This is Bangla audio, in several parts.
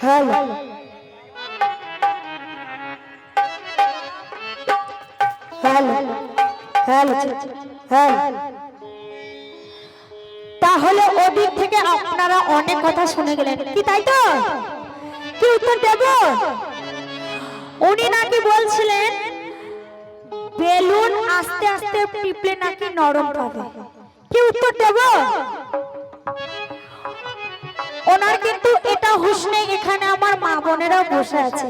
হ্যালো হ্যালো হ্যালো হ্যালো তাহলে ওদিক থেকে আপনারা অনেক কথা শুনে গেলেন। কি তাই তো? কি উত্তর দেব? উনি নাকি বলছিলেন, বেলুন আস্তে আস্তে টিপলে নাকি নরম পাবে। কি উত্তর দেব? ওনার কিন্তু এটা হুশ নেই, এখানে আমার মা বোনেরাও বসে আছে।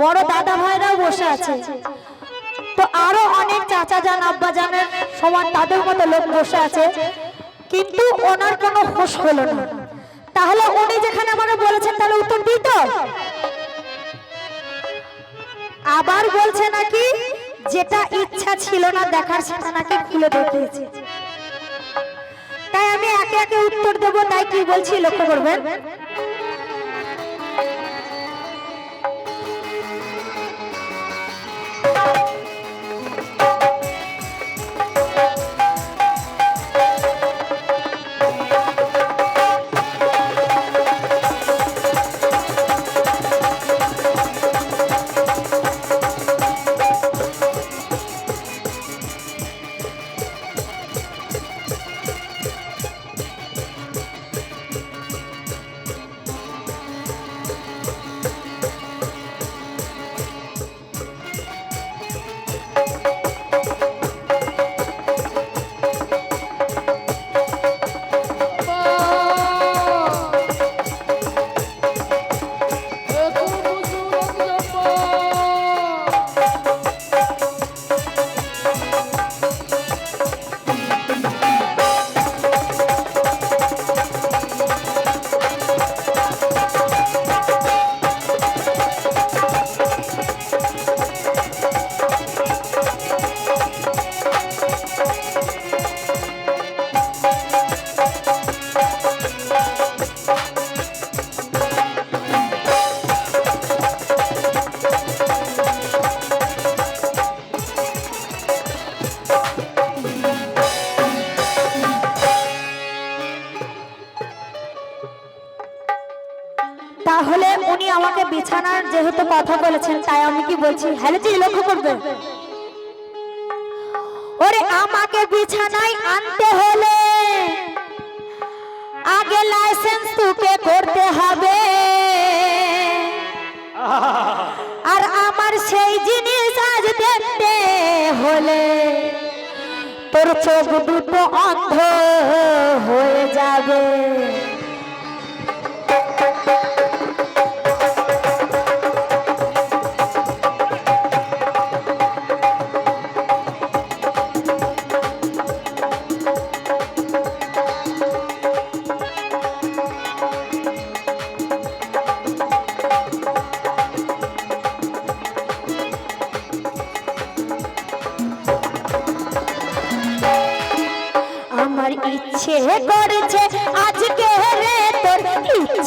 বড় দাদা ভাইরাও বসে আছে। তো আরও অনেক চাচা যান, আব্বা জানের সমান তাদের মতো লোক বসে আছে। কিন্তু ওনার কোনো হুশ হলো না। তাহলে উনি যেখানে আমাকে বলেছেন, তাহলে উত্তর দিত আবার বলছে নাকি, যেটা ইচ্ছা ছিল না দেখার সেটা নাকি খুলে দেখিয়েছে। তাই আমি একে একে উত্তর দেবো তাই কি বলছি লক্ষ্য করবেন? বলছি হ্যালো লক্ষ্য করবে। ওরে আমাকে বিছানায় আনতে হলে আগে লাইসেন্স তোকে করতে হবে। আর আমার সেই জিনিস আজ দেখতে হলে তোর চোখ দুটো অন্ধ হয়ে যাবে।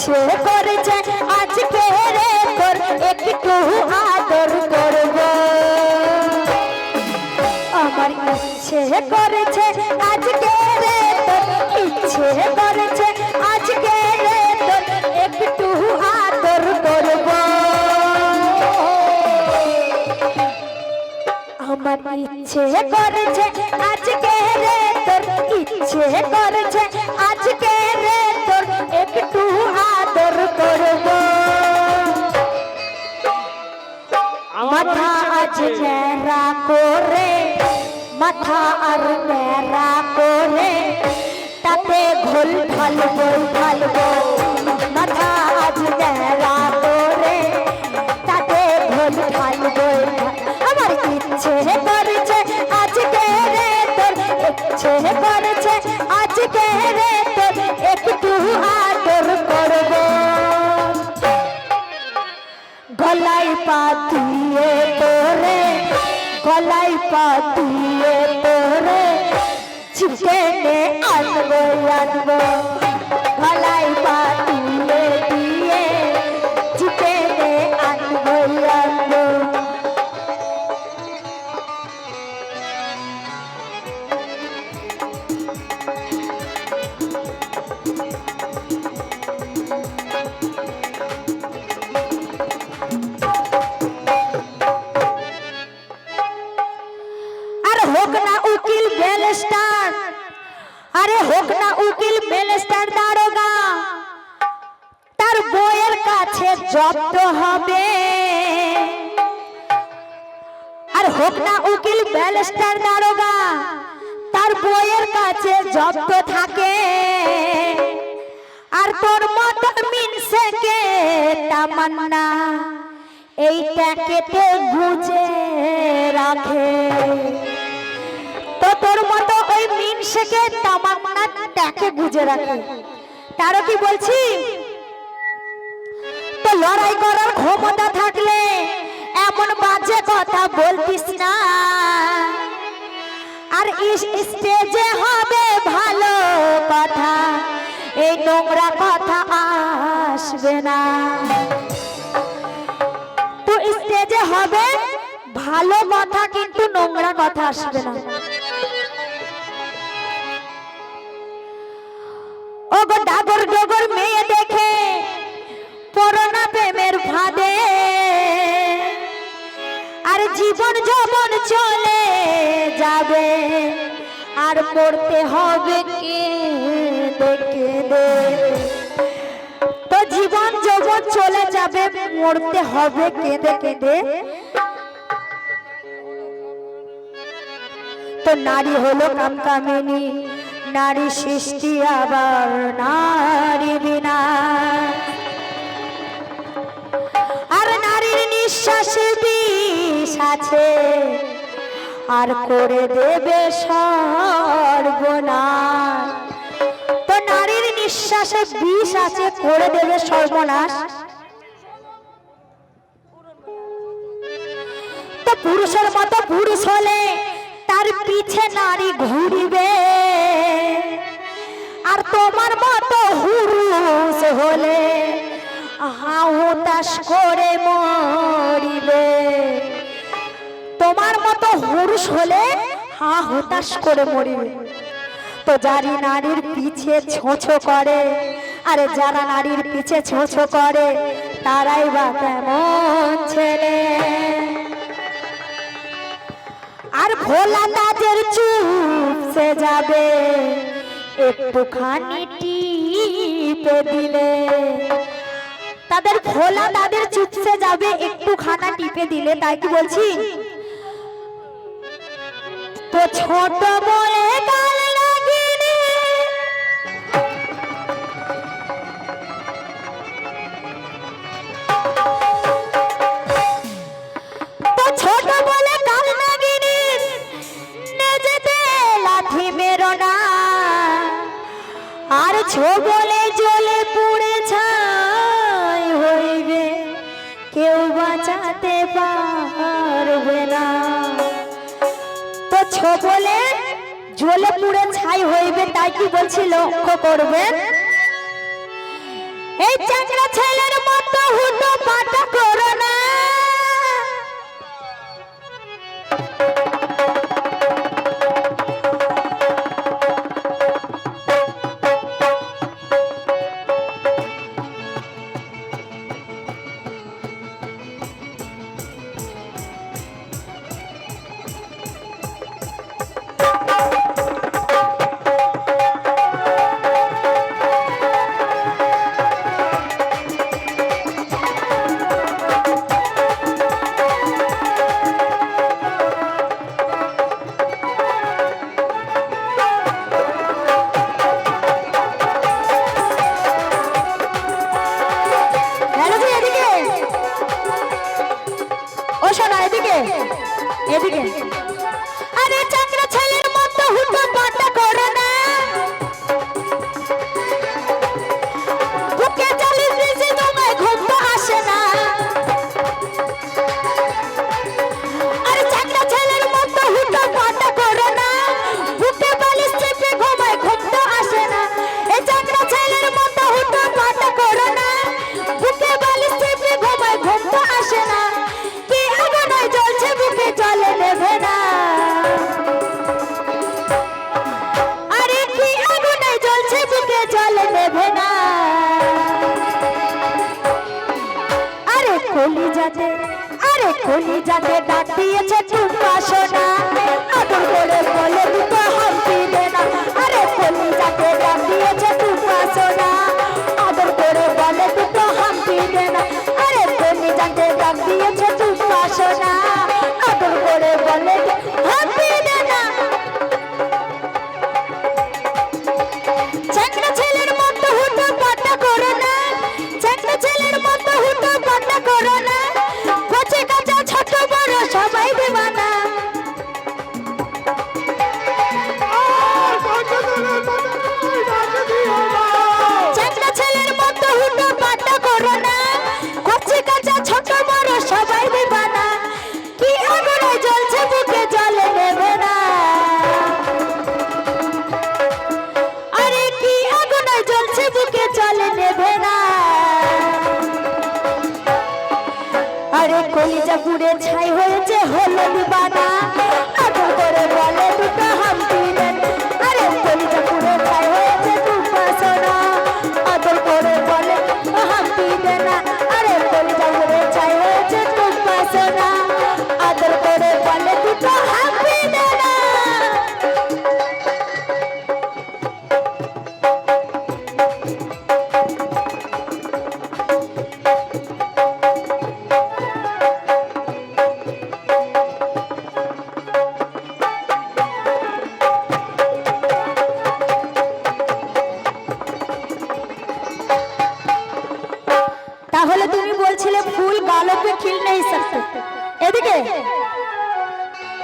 ইচ্ছে করেছে, আজকে রে তোর একটু আদর করব। আমার ইচ্ছে করেছে, আজকে রে তোর ইচ্ছে করেছে, আজকে রে তোর একটু আদর করব। আমার ইচ্ছে করেছে, আজকে রে আজকে রে তোর একটু মাথা করে, মাথা আর ন্যাড়া করে, তাতে ঘোল ঢালবো ঢালবো মাথা আজ ন্যাড়া করে, তাতে ঘোল ঢালবো আমার ইচ্ছে করেছে আজকে রে তোর, ইচ্ছে করেছে আজকে রে তোর, একটু আদর করব। গলাই পা তোরে গলাই পা দিয়ে তোরে চিকেনে আনব আনব। গলাই পা আরে হোক না উকিল, মেলেস্টার দারোগা। তার বইয়ের কাছে জব্দ হবে। আর হোক না উকিল, মেলেস্টার দারোগা, তার বইয়ের কাছে জব্দ থাকে। আর তোর মত মিনসে কে? তামান্না, এই তো গুজে রাখে। তো তোর মত ওই মিনসেকে তামান্না ট্যাকে বুঝে রাখে। তারও কি বলছি? তো লড়াই করার ক্ষমতা থাকলে এমন বাজে কথা বলতিস না। আর স্টেজে হবে ভালো কথা, এই নোংরা কথা আসবে না। তো স্টেজে হবে ভালো কথা কিন্তু নোংরা কথা আসবে না। ও গো ডাগর মেয়ে দেখে করোনা প্রেমের ফাঁদে। আর জীবন যখন চলে যাবে, আর পড়তে হবে কে দেখে দে। তো জীবন যখন চলে যাবে, মরতে হবে কেঁদে কেঁদে তো নারী হলো কামকামিনী নারী সৃষ্টি আবার নারী বিনা। আর নারীর নিঃশ্বাসে বিষ আছে, আর করে দেবে সর্বনাশ তো নারীর নিঃশ্বাসে বিষ আছে, করে দেবে সর্বনাশ। তো পুরুষের মতো পুরুষ হলে তার পিছে নারী ঘুরিবে। আর তোমার মতো হুরুষ হলে হাহুতাস করে মরিবে। তোমার মতো হুরুষ হলে হা হুতাশ করে মরিবে। তো যারি নারীর পিছে ছোঁছো করে, আরে যারা নারীর পিছে ছোঁছো করে, তারাই বা কেমন ছেলে। আর ভোলা তাদের চুপসে যাবে। একটুখানি টিপে দিলে। তাদের ভোলা তাদের চুপসে যাবে একটু খানা টিপে দিলে। তাই কি বলছি? তো ছোট বলে আর ছো বলে জলে পুড়ে ছাই হইবে। কেউ বাঁচাতে পারবে না। তো ছো বলে জ্বলে পুড়ে ছাই হইবে, তাই কি বলছি, লক্ষ্য করবেন এই চাকরা ছেলের মতো হুটো পাটা করো না। ডাক দিয়েছে তুমি আসো না। আদর করে বলে হ্যাঁ, যেদিকে চলে নেবে না। আরে কলিজা পুরে ছাই হয়েছে হলুদ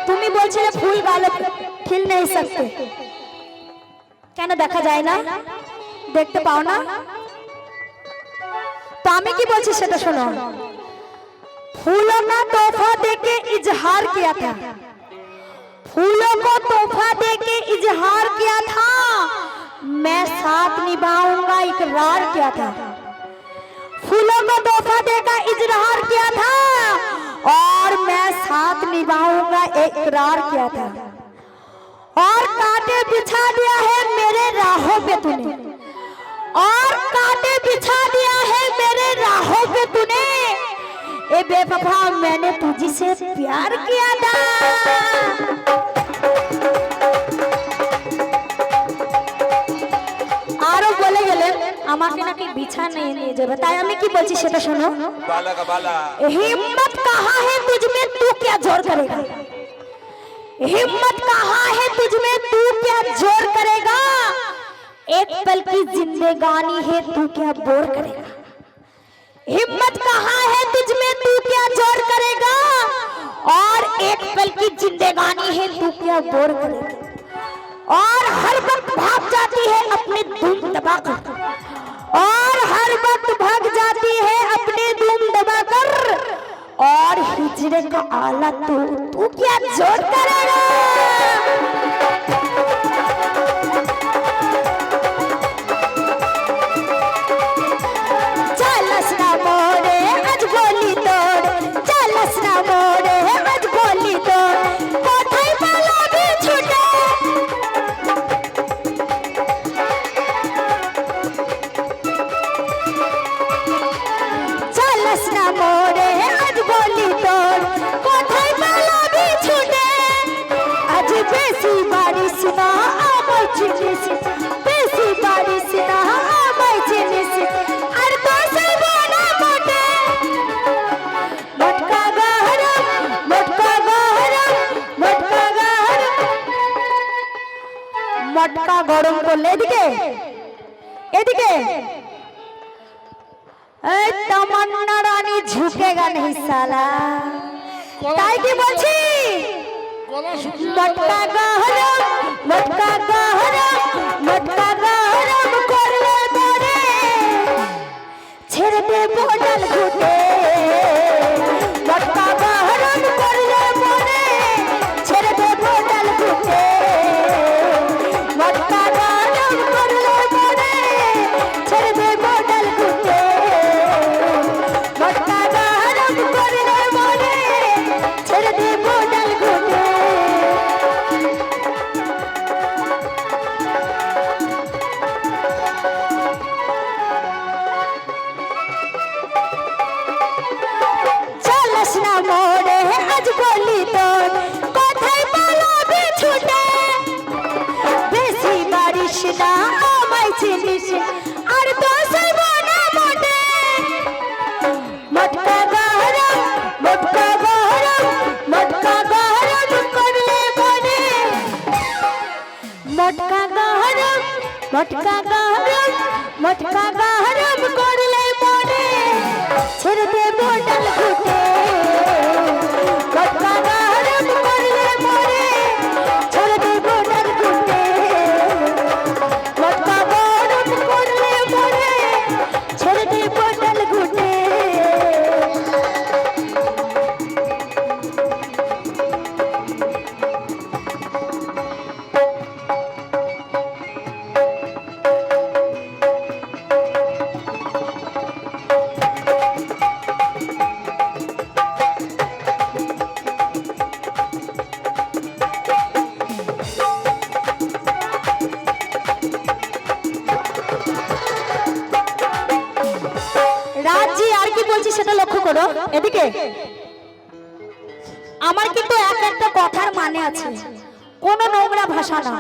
তুমি বলছিলে ফুল ভালো খিল নেই सकते কেন দেখা যায় না দেখতে পাও না তো আমি কি বলছি সেটা শোনো फूलों ने तोहफा देके इजहार किया था फूलों को तोहफा देके इजहार किया था मैं साथ निभाऊंगा इकरार किया था फूलों को तोहफा देकर इजहार किया था। और मैं साथ निभाऊँगा, इकरार किया था। और कांटे बिछा दिया है मेरे राहों पे तूने। और कांटे बिछा दिया है मेरे राहों पे तूने। ए बेवफा, मैंने तुझी से प्यार किया था। আমাকে নাকি বিছানায় নিয়ে যাবে তাই আমি কি বলছি সেটা শোনো बाला का बाला हिम्मत कहाँ है तुझ में तू क्या जोर करेगा हिम्मत कहाँ है तुझ में तू क्या जोर करेगा एक पल की जिंदगानी है तू क्या बोर करेगा हिम्मत कहाँ है तुझ में तू क्या जोर करेगा और एक पल की जिंदगानी है तू क्या बोर करेगा और हर वक्त भाग जाती है अपने धूम दबाकर और हर वक्त भाग जाती है अपने धूम दबाकर। और हिजरे का आला तू तू क्या ज़ोर करेगा মটকা গরম করলে এদিকে। এদিকে। এই তমন্না রানী ঝুঁকেগা নেই সালা তাই কি বলছি? মটকা গহরম মটকা গহরম মটকা গহরম করলে ছেড়ে দে বোতল ঘুটে। মটকা গহরম মটকা গহরম করলে মনে ছেড়ে দে বোতল ঘুটে করো এদিকে। আমার কিন্তু এক একটা কথার মানে আছে। কোনো নোংরা ভাষা না।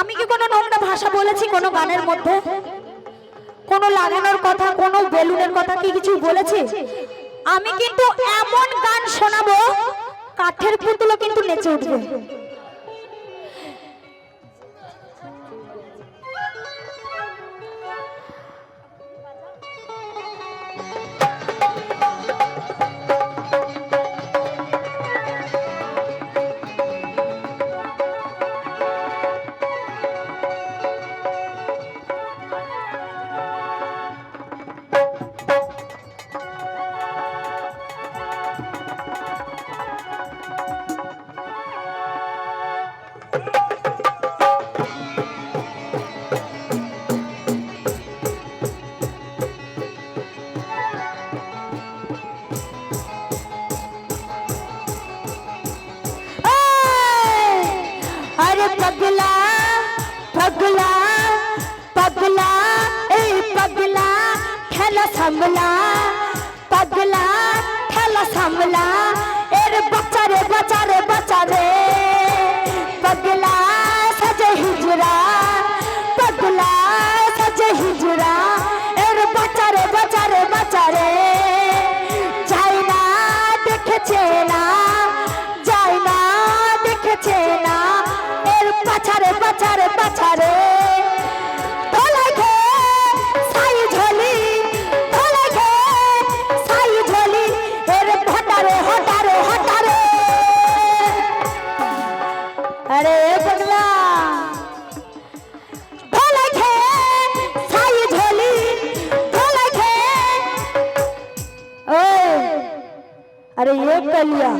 আমি কি কোনো নোংরা ভাষা বলেছি কোনো গানের মধ্যে? কোনো লাগানোর কথা, কোনো বেলুনের কথা কি কিছু বলেছি? আমি কিন্তু এমন গান শোনাবো, কাঠের পুতুলও কিন্তু নেচে উঠবে। পাগলা পাগলা এই পাগলা খেলা সামলা। পাগলা খেলা সামলা এর বাচ্চারে বাচ্চারে বাচ্চারে পাগলা अरे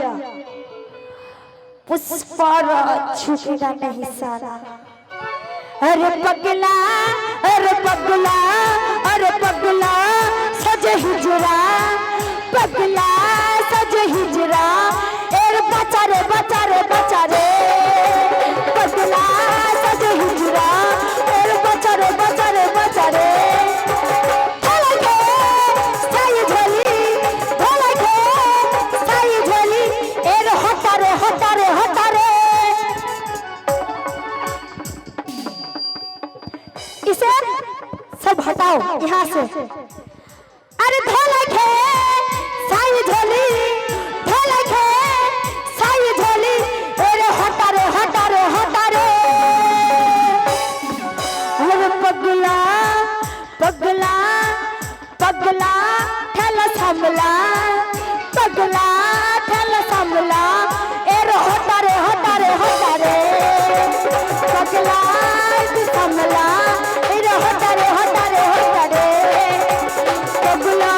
उस पर छूटेगा नहीं सारा। अरे पगला अरे पगला अरे पगला, सज हिजरा। पगला, सज हिजरा। एर बचा रे बचा रे बचा रे। দুলা ঠেল সামলা। এর হতারে হতারে হতারে কতলা সামলা। এর হতারে হতারে হতারে কবলা